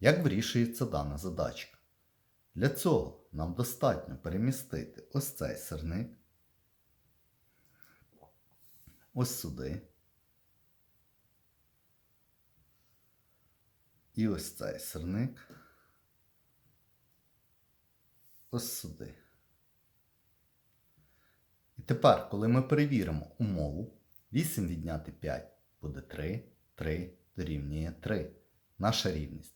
Як вирішується дана задачка? Для цього нам достатньо перемістити ось цей сирник, ось сюди. І ось цей сирник. Ось сюди. І тепер, коли ми перевіримо умову, 8 відняти 5 буде 3, 3 дорівнює 3. Наша рівність